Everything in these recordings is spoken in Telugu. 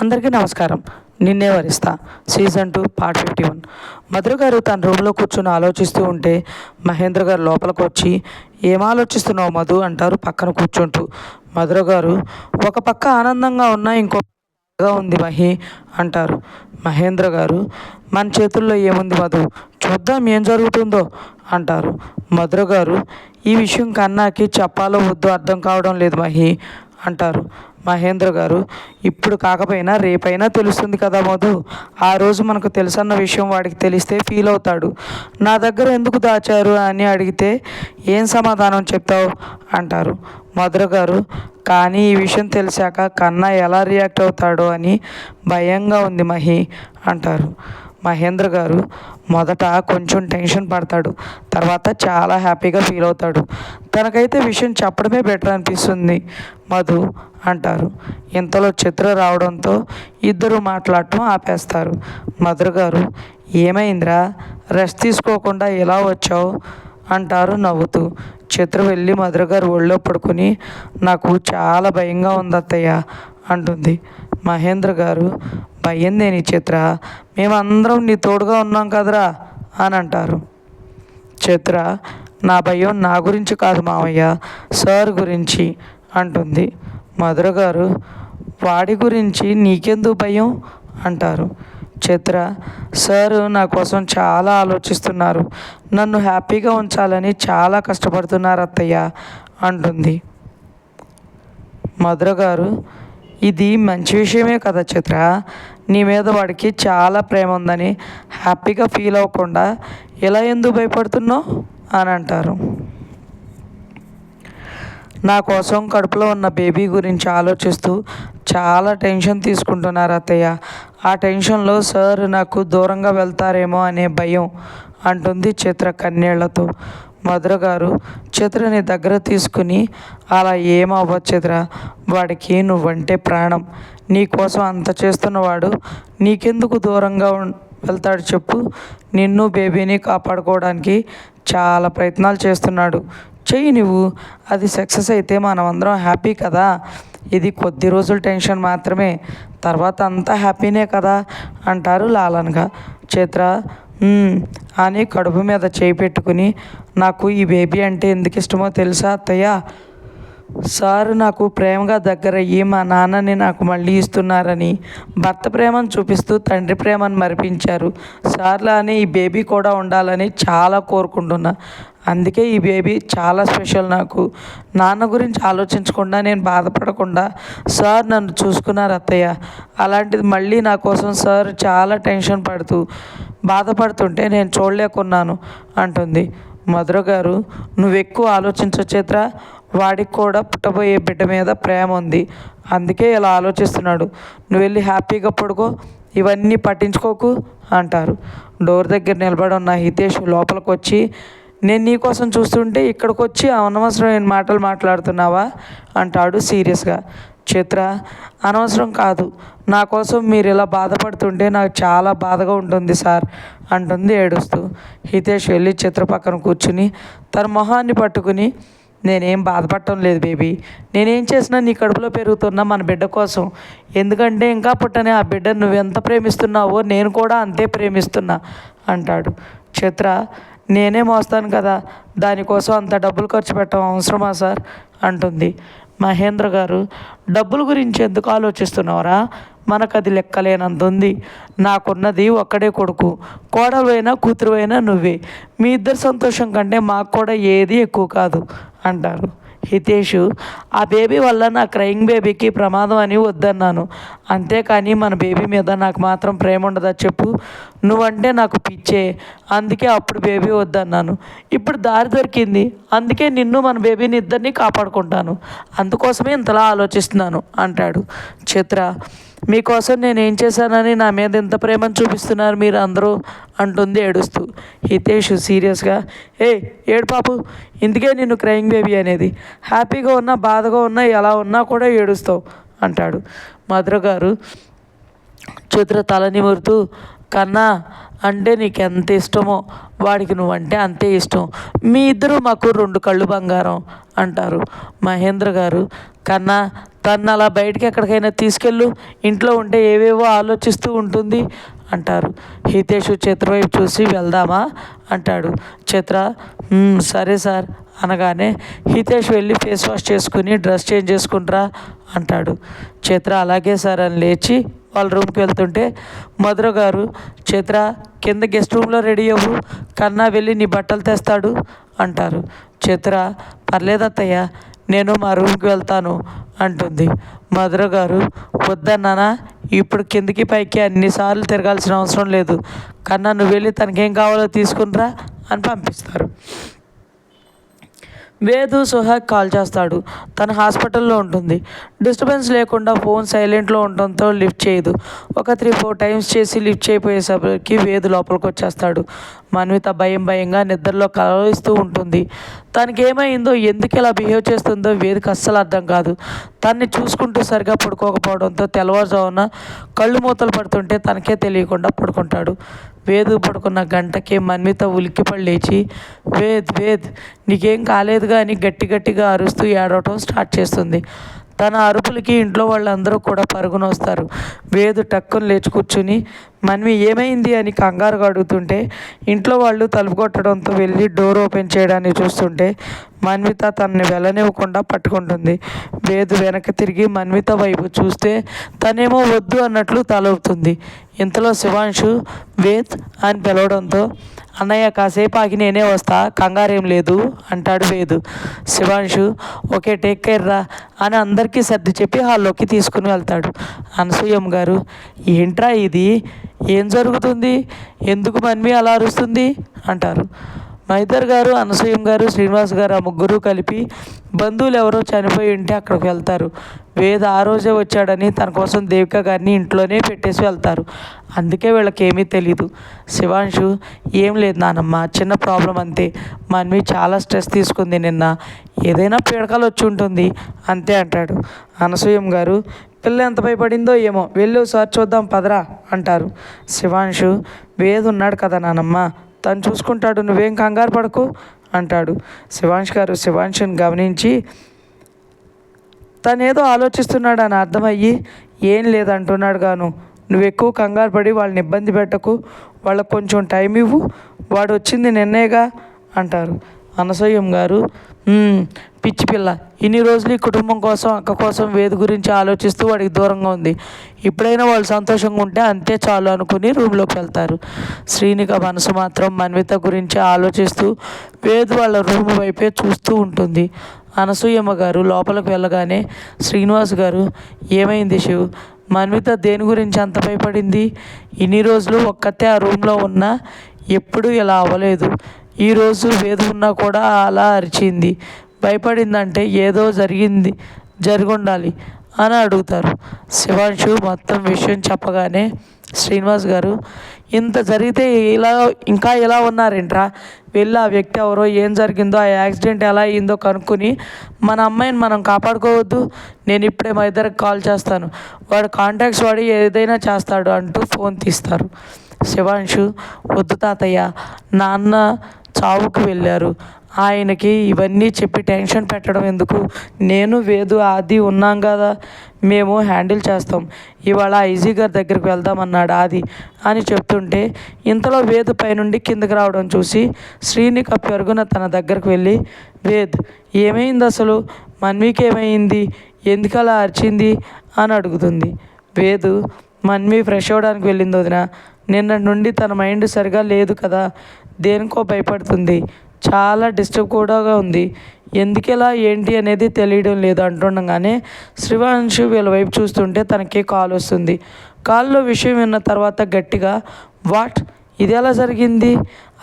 అందరికీ నమస్కారం. Ninne Varistha. Season two part fifty one. Madhura గారు తన రూమ్లో కూర్చొని ఆలోచిస్తూ ఉంటే మహేంద్ర గారు లోపలికి వచ్చి ఏం ఆలోచిస్తున్నావు మధు? అంటారు పక్కన కూర్చుంటూ. మధుర గారు ఒక పక్క ఆనందంగా ఉన్నా ఇంకో బాగా ఉంది మహి అంటారు. మహేంద్ర గారు మన చేతుల్లో ఏముంది మధు? చూద్దాం ఏం జరుగుతుందో అంటారు. మధుర గారు ఈ విషయం కన్నాకి చెప్పాలో వద్దు అర్థం కావడం లేదు మహి అంటారు. మహేంద్ర గారు ఇప్పుడు కాకపోయినా రేపైనా తెలుస్తుంది కదా మధు. ఆ రోజు మనకు తెలుసన్న విషయం వాడికి తెలిస్తే ఫీల్ అవుతాడు. నా దగ్గర ఎందుకు దాచారు అని అడిగితే ఏం సమాధానం చెప్తావు? అంటారు. మధుర గారు కానీ ఈ విషయం తెలిసాక కన్నా ఎలా రియాక్ట్ అవుతాడో అని భయంగా ఉంది మహి అంటారు. మహేంద్ర గారు మొదట కొంచెం టెన్షన్ పడతాడు. తర్వాత చాలా హ్యాపీగా ఫీల్ అవుతాడు. తనకైతే విషయం చెప్పడమే బెటర్ అనిపిస్తుంది మధు అంటారు. ఇంతలో చిత్ర రావడంతో ఇద్దరు మాట్లాడటం ఆపేస్తారు. మధుర గారు ఏమైందిరా? రెస్ట్ తీసుకోకుండా ఎలా వచ్చావు? అంటారు నవ్వుతూ. చిత్ర వెళ్ళి మధుర గారు ఒళ్ళో పడుకుని నాకు చాలా భయంగా ఉంది అత్తయ్య అంటుంది. మహేంద్ర గారు భయందే నీ చిత్ర? మేమందరం నీ తోడుగా ఉన్నాం కదరా? అని అంటారు చిత్ర నా భయం నా గురించి కాదు మావయ్య సార్ గురించి అంటుంది. మధుర గారు వాడి గురించి నీకెందుకు భయం? అంటారు. చిత్ర సార్ నా కోసం చాలా ఆలోచిస్తున్నారు. నన్ను హ్యాపీగా ఉంచాలని చాలా కష్టపడుతున్నారు అత్తయ్య అంటుంది. మధుర గారు ఇది మంచి విషయమే కదా చిత్ర. నీ మీద వాడికి చాలా ప్రేమ ఉందని హ్యాపీగా ఫీల్ అవ్వకుండా ఎలా ఎందుకు భయపడుతున్నావు? అని అంటారు. నా కోసం కడుపులో ఉన్న బేబీ గురించి ఆలోచిస్తూ చాలా టెన్షన్ తీసుకుంటున్నారు అత్తయ్య. ఆ టెన్షన్లో సార్ నాకు దూరంగా వెళ్తారేమో అనే భయం అంటుంది చిత్ర కన్నీళ్ళతో. మధుర గారు చిత్రని దగ్గర తీసుకుని అలా ఏమవ్వ చిత్ర వాడికి నువ్వంటే ప్రాణం. నీకోసం అంత చేస్తున్నవాడు నీకెందుకు దూరంగా వెళ్తాడు చెప్పు. నిన్ను బేబీని కాపాడుకోవడానికి చాలా ప్రయత్నాలు చేస్తున్నాడు. చెయ్యి నువ్వు. అది సక్సెస్ అయితే మనమందరం హ్యాపీ కదా. ఇది కొద్ది రోజుల టెన్షన్ మాత్రమే. తర్వాత అంతా హ్యాపీనే కదా అంటారు లాలన్గా. చిత్ర అని కడుపు మీద చేయి పెట్టుకుని నాకు ఈ బేబీ అంటే ఎందుకు ఇష్టమో తెలుసా అత్తయ్య? సార్ నాకు ప్రేమగా దగ్గరయ్యి మా నాన్నని నాకు మళ్ళీ ఇస్తున్నారని భర్త ప్రేమను చూపిస్తూ తండ్రి ప్రేమను మరిపించారు. సార్లానే ఈ బేబీ కూడా ఉండాలని చాలా కోరుకుంటున్నా. అందుకే ఈ బేబీ చాలా స్పెషల్ నాకు. నాన్న గురించి ఆలోచించకుండా నేను బాధపడకుండా సార్ నన్ను చూసుకున్నారు అత్తయ్య. అలాంటిది మళ్ళీ నా కోసం సార్ చాలా టెన్షన్ పడుతూ బాధపడుతుంటే నేను చూడలేకున్నాను అంటుంది. మధుర గారు నువ్వు ఎక్కువ ఆలోచించ చిత్ర వాడికి కూడా పుట్టబోయే బిడ్డ మీద ప్రేమ ఉంది. అందుకే ఇలా ఆలోచిస్తున్నాడు. నువ్వు వెళ్ళి హ్యాపీగా పడుకో ఇవన్నీ పట్టించుకోకు అంటారు. డోర్ దగ్గర నిలబడి ఉన్న హితేష్ లోపలికి వచ్చి నేను నీ కోసం చూస్తుంటే ఇక్కడికి వచ్చి అనవసరమైన మాటలు మాట్లాడుతున్నావా? అంటాడు సీరియస్గా. చిత్ర అనవసరం కాదు. నా కోసం మీరు ఇలా బాధపడుతుంటే నాకు చాలా బాధగా ఉంటుంది సార్ అంటుంది ఏడుస్తూ. హితేష్ వెళ్ళి చిత్ర పక్కన కూర్చుని తన మొహాన్ని పట్టుకుని నేనేం బాధపడటం లేదు బేబీ. నేనేం చేసినా నీ కడుపులో పెరుగుతున్న మన బిడ్డ కోసం. ఎందుకంటే ఇంకా పుట్టని ఆ బిడ్డ నువ్వెంత ప్రేమిస్తున్నావో నేను కూడా అంతే ప్రేమిస్తున్నా అంటాడు చిత్ర. నేనే మోస్తాను కదా దానికోసం అంత డబ్బులు ఖర్చు పెట్టడం అవసరమా సార్? అంటుంది. మహేంద్ర గారు డబ్బుల గురించి ఎందుకు ఆలోచిస్తున్నావురా? మనకు అది లెక్కలేనంత ఉంది నాకున్నది ఒక్కడే కొడుకు. కోడలు కూతురువైనా నువ్వే. మీ ఇద్దరి సంతోషం కంటే మాకు కూడా ఏది ఎక్కువ కాదు అంటారు. హితేష్ ఆ బేబీ వల్ల నా క్రయింగ్ బేబీకి ప్రమాదం అని వద్దన్నాను. అంతేకాని మన బేబీ మీద నాకు మాత్రం ప్రేమ ఉండదా చెప్పు. నువ్వంటే నాకు పిచ్చే. అందుకే అప్పుడు బేబీ వద్దన్నాను. ఇప్పుడు దారి దొరికింది. అందుకే నిన్ను మన బేబీని ఇద్దరిని కాపాడుకుంటాను. అందుకోసమే ఇంతలా ఆలోచిస్తున్నాను అంటాడు చిత్ర. మీకోసం నేను ఏం చేశానని నా మీద ఇంత ప్రేమను చూపిస్తున్నారు మీరు అందరూ అంటుంది ఏడుస్తూ. హితేష్ సీరియస్గా ఏ ఏడు పాపు ఇందుకే నిన్ను క్రయింగ్ బేబీ అనేది. హ్యాపీగా ఉన్నా బాధగా ఉన్నా ఎలా ఉన్నా కూడా ఏడుస్తావు అంటాడు. మధుర గారు చిత్ర తల నిమురుతూ కన్నా అంటే నీకు ఎంత ఇష్టమో వాడికి నువ్వంటే అంతే ఇష్టం. మీ ఇద్దరు మాకు రెండు కళ్ళు బంగారం అంటారు. మహేంద్ర గారు కన్నా తను అలా బయటికి ఎక్కడికైనా తీసుకెళ్ళు. ఇంట్లో ఉంటే ఏవేవో ఆలోచిస్తూ ఉంటుంది అంటారు. హితేష్ చిత్ర వైపు చూసి వెళ్దామా? అంటాడు. చిత్ర సరే సార్ అనగానే హితేష్ వెళ్ళి ఫేస్ వాష్ చేసుకుని డ్రెస్ చేంజ్ చేసుకుంటారా అంటాడు. చిత్ర అలాగే సార్ అని లేచి వాళ్ళ రూమ్కి వెళ్తుంటే మధుర గారు చిత్ర కింద గెస్ట్ రూమ్లో రెడీ అవ్వు కన్నా వెళ్ళి నీ బట్టలు తెస్తాడు అంటారు. చిత్ర పర్లేదత్తయ్య నేను మా రూమ్కి వెళ్తాను అంటుంది. మధుర గారు వద్దన్నానా ఇప్పుడు కిందికి పైకి అన్నిసార్లు తిరగాల్సిన అవసరం లేదు. కన్నా నువ్వు వెళ్ళి తనకేం కావాలో తీసుకునిరా అని పంపిస్తారు. వేదు సుహాగ్ కాల్ చేస్తాడు. తన హాస్పిటల్లో ఉంటుంది. డిస్టర్బెన్స్ లేకుండా ఫోన్ సైలెంట్లో ఉండటంతో లిఫ్ట్ చేయదు. ఒక త్రీ ఫోర్ టైమ్స్ చేసి లిఫ్ట్ చేయపోయేసరికి వేదు లోపలికి వచ్చేస్తాడు. మన్విత భయం భయంగా నిద్రలో కలవరిస్తూ ఉంటుంది. తనకి ఏమైందో ఎందుకు ఇలా బిహేవ్ చేస్తుందో వేదికి అస్సలు అర్థం కాదు. తన్ని చూసుకుంటూ సరిగా పడుకోకపోవడంతో తెల్లవారుజామున కళ్ళు మూతలు పడుతుంటే తనకే తెలియకుండా పడుకుంటాడు. వేదు పడుకున్న గంటకి మన్విత ఉలిక్కిపడి లేచి వేద్ వేద్ నీకేం కాలేదుగా? అని గట్టి గట్టిగా అరుస్తూ ఏడవటం స్టార్ట్ చేస్తుంది. తన అరుపులకి ఇంట్లో వాళ్ళందరూ కూడా పరుగునొస్తారు. వేదు టక్కుని లేచి కూర్చుని మన్వి ఏమైంది? అని కంగారుగా అడుగుతుంటే ఇంట్లో వాళ్ళు తలుపు కొట్టడంతో వెళ్ళి డోర్ ఓపెన్ చేయడాన్ని చూస్తుంటే మన్విత తనని వెళ్ళనివ్వకుండా పట్టుకుంటుంది. వేదు వెనక్కి తిరిగి మన్విత వైపు చూస్తే తనేమో వద్దు అన్నట్లు తలవుతుంది ఇంతలో శివాంశు వేద్ అని పిలవడంతో అన్నయ్య కాసేపు ఆగి నేనే వస్తా కంగారేం లేదు అంటాడు Vedu. Shivanshu okay take care రా అని అందరికీ సర్ది చెప్పి హాల్లోకి తీసుకుని వెళ్తాడు. అనసూయమ్మ గారు ఏంట్రా ఇది? ఏం జరుగుతుంది? ఎందుకు మన్మి అలా అరుస్తుంది? అంటారు. మైదర్ గారు అనసూయం గారు శ్రీనివాస్ గారు ఆ ముగ్గురు కలిపి బంధువులు ఎవరో చనిపోయి ఉంటే అక్కడికి వెళ్తారు. వేద ఆ రోజే వచ్చాడని తన కోసం దేవిక గారిని ఇంట్లోనే పెట్టేసి వెళ్తారు. అందుకే వీళ్ళకి ఏమీ తెలీదు. శివాంశు ఏం లేదు నానమ్మ చిన్న ప్రాబ్లం అంతే. మన్వి చాలా స్ట్రెస్ తీసుకుంది నిన్న. ఏదైనా పీడకలు వచ్చి ఉంటుంది. అంతే అంటాడు. అనసూయం గారు పిల్ల ఎంత భయపడిందో ఏమో. వెళ్ళి ఒకసారి చూద్దాం పదరా అంటారు. శివాంశు వేదు ఉన్నాడు కదా నానమ్మ. తను చూసుకుంటాడు నువ్వేం కంగారు పడకు అంటాడు. శివాంష్ గారు శివాంష్ని గమనించి తను ఏదో ఆలోచిస్తున్నాడు అని అర్థమయ్యి ఏం లేదంటున్నాడు గాను నువ్వు ఎక్కువ కంగారు పడి వాళ్ళని ఇబ్బంది పెట్టకు వాళ్ళకు కొంచెం టైం ఇవ్వు వాడు వచ్చింది నిన్నేగా అంటారు. అనసూయం గారు పిచ్చి పిల్ల ఇన్ని రోజులు ఈ కుటుంబం కోసం అక్క కోసం వేది గురించి ఆలోచిస్తూ వాడికి దూరంగా ఉంది. ఇప్పుడైనా వాళ్ళు సంతోషంగా ఉంటే అంతే చాలు అనుకుని రూమ్లోకి వెళ్తారు. శ్రీనిక మనసు మాత్రం మన్విత గురించి ఆలోచిస్తూ వేదు వాళ్ళ రూమ్ వైపే చూస్తూ ఉంటుంది. అనసూయమ్మ గారు లోపలికి వెళ్ళగానే శ్రీనివాస్ గారు ఏమైంది శివ్? మన్విత దేని గురించి అంత భయపడింది? ఇన్ని రోజులు ఒక్కతే ఆ రూమ్లో ఉన్నా ఎప్పుడూ ఇలా అవ్వలేదు. ఈరోజు వేదు ఉన్నా కూడా అలా అరిచింది. భయపడిందంటే ఏదో జరిగింది జరుగుండాలి అని అడుగుతారు. శివాంశు మొత్తం విషయం చెప్పగానే శ్రీనివాస్ గారు ఇంత జరిగితే ఇలా ఇంకా ఎలా ఉన్నారేంట్రా? వెళ్ళి ఆ వ్యక్తి ఎవరో ఏం జరిగిందో ఆ యాక్సిడెంట్ ఎలా అయిందో కనుక్కొని మన అమ్మాయిని మనం కాపాడుకోవద్దు. నేను ఇప్పుడే మా ఇద్దరికి కాల్ చేస్తాను. వాడు కాంటాక్ట్స్ వాడి ఏదైనా చేస్తాడు అంటూ ఫోన్ తీస్తారు. శివాంశు వద్దు తాతయ్య నాన్న చావుకు వెళ్ళారు. ఆయనకి ఇవన్నీ చెప్పి టెన్షన్ పెట్టడం ఎందుకు? నేను వేదు ఆది ఉన్నాం కదా మేము హ్యాండిల్ చేస్తాం. ఇవాళ ఐజీ గారి దగ్గరికి వెళ్దామన్నాడు ఆది అని చెప్తుంటే ఇంతలో వేదు పైనుండి కిందకి రావడం చూసి శ్రీనిక పెరుగున తన దగ్గరకు వెళ్ళి వేద్ ఏమైంది అసలు? మన్వికి ఏమైంది? ఎందుకు అలా అరిచింది? అని అడుగుతుంది. వేదు మన్వి ఫ్రెష్ అవ్వడానికి వెళ్ళింది వదిన. నిన్న నుండి తన మైండ్ సరిగా లేదు కదా. దేనికో భయపడుతుంది. చాలా డిస్టర్బ్ కూడాగా ఉంది. ఎందుకెలా ఏంటి అనేది తెలియడం లేదు అంటుండగానే శ్రీవాంశు వీళ్ళ వైపు చూస్తుంటే తనకి కాల్ వస్తుంది. కాల్లో విషయం విన్న తర్వాత గట్టిగా వాట్? ఇది ఎలా జరిగింది?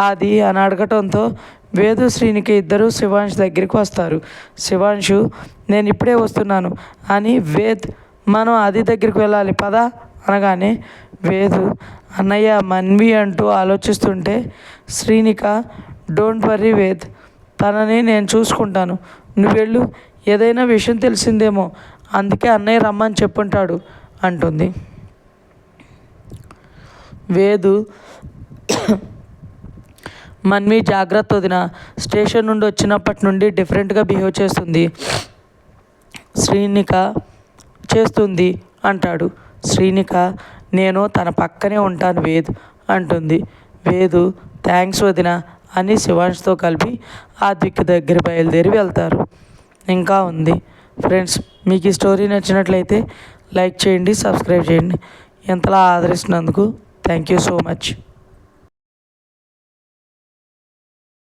అది అని అడగటంతో వేదు శ్రీనికి ఇద్దరు శివాంశ్ దగ్గరికి వస్తారు. శివాంశు నేను ఇప్పుడే వస్తున్నాను. అని వేద్ మనం అది దగ్గరికి వెళ్ళాలి. పదా. అనగానే వేదు అన్నయ్య మన్వి అంటూ ఆలోచిస్తుంటే శ్రీనిక డోంట్ వర్రీ వేద్ తనని నేను చూసుకుంటాను. నువ్వెళ్ళు ఏదైనా విషయం తెలిసిందేమో అందుకే అన్నయ్య రమ్మని చెప్పుంటాడు అంటుంది. వేదు మన్వి జాగ్రత్త వదిన స్టేషన్ నుండి వచ్చినప్పటి నుండి డిఫరెంట్గా బిహేవ్ చేస్తుంది. శ్రీనిక చేస్తుంది అంటాడు. శ్రీనిక నేను తన పక్కనే ఉంటాను వేద్ అంటుంది. వేదు థ్యాంక్స్ వదిన అని శివాంష్తో కలిపి ఆద్విక్ దగ్గర బయలుదేరి వెళ్తారు. ఇంకా ఉంది. ఫ్రెండ్స్ మీకు ఈ స్టోరీ నచ్చినట్లయితే లైక్ చేయండి సబ్స్క్రైబ్ చేయండి. ఇంతలా ఆదరిస్తున్నందుకు థ్యాంక్ యూ సో మచ్.